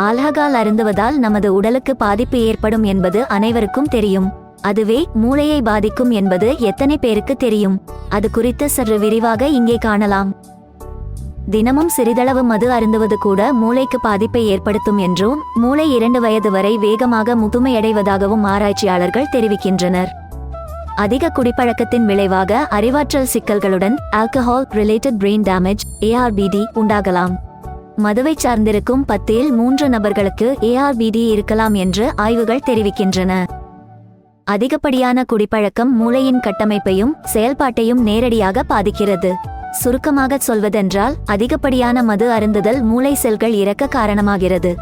Alcohol அருந்துவதால் நமது உடலுக்கு பாதிப்பு ஏற்படும் என்பது அனைவருக்கும் தெரியும். அதுவே மூளையை பாதிக்கும் என்பது எத்தனை பேருக்கு தெரியும். அது குறித்து சற்று விரிவாக இங்கே காணலாம். தினமும் சிறிதளவு மது அருந்துவது கூட மூளைக்கு பாதிப்பை ஏற்படுத்தும் என்றும் மூளை இரண்டு வயது வரை வேகமாக முதுமையடைவதாகவும் ஆராய்ச்சியாளர்கள் தெரிவிக்கின்றனர். அதிக குடிப்பழக்கத்தின் விளைவாக அறிவாற்றல் சிக்கல்களுடன் alcohol related brain damage ARBD உண்டாகலாம். மதுவை சார்ந்திருக்கும் பத்தில் மூன்று நபர்களுக்கு ஏஆர்பிடி இருக்கலாம் என்று ஆய்வுகள் தெரிவிக்கின்றன. அதிகப்படியான குடிப்பழக்கம் மூளையின் கட்டமைப்பையும் செயல்பாட்டையும் நேரடியாக பாதிக்கிறது. சுருக்கமாக சொல்வதென்றால் அதிகப்படியான மது அருந்துதல் மூளை செல்கள் இறக்க காரணமாகிறது.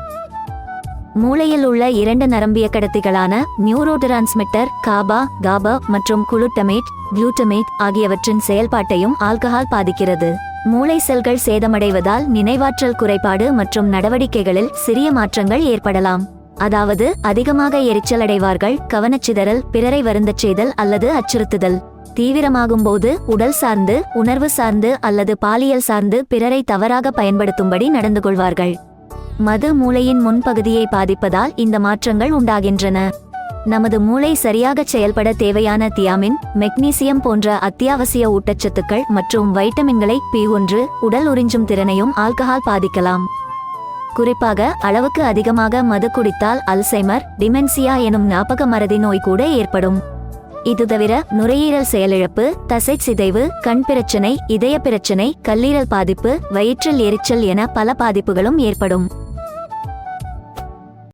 மூளையில் உள்ள இரண்டு நரம்பிய கடத்திகளான நியூரோ டிரான்ஸ்மிட்டர் காபா காபா மற்றும் குளுட்டமேட் குளூட்டமேட் ஆகியவற்றின் செயல்பாட்டையும் ஆல்கஹால் பாதிக்கிறது. மூளை செல்கள் சேதமடைவதால் நினைவாற்றல் குறைபாடு மற்றும் நடவடிக்கைகளில் சிறிய மாற்றங்கள் ஏற்படலாம். அதாவது அதிகமாக எரிச்சலடைவார்கள் கவனச்சிதறல் பிறரை வருந்தச் செய்தல் அல்லது அச்சுறுத்துதல். தீவிரமாகும் போது உடல் சார்ந்து உணர்வு சார்ந்து அல்லது பாலியல் சார்ந்து பிறரை தவறாக பயன்படுத்தும்படி நடந்து கொள்வார்கள் மது மூளையின் முன்பகுதியை பாதிப்பதால் இந்த மாற்றங்கள் உண்டாகின்றன. நமது மூளை சரியாக செயல்பட தேவையான தியாமின் மெக்னீசியம் போன்ற அத்தியாவசிய ஊட்டச்சத்துக்கள் மற்றும் வைட்டமின்களை பி ஒன்று உடல் உறிஞ்சும் திறனையும் ஆல்கஹால் பாதிக்கலாம். குறிப்பாக அளவுக்கு அதிகமாக மது குடித்தால் அல்சைமர் டிமென்சியா எனும் ஞாபக மறதி நோய் கூட ஏற்படும். இது தவிர நுரையீரல் செயலிழப்பு தசை சிதைவு கண் பிரச்சனை இதய பிரச்சனை கல்லீரல் பாதிப்பு வயிற்றில் எரிச்சல் என பல பாதிப்புகளும் ஏற்படும்.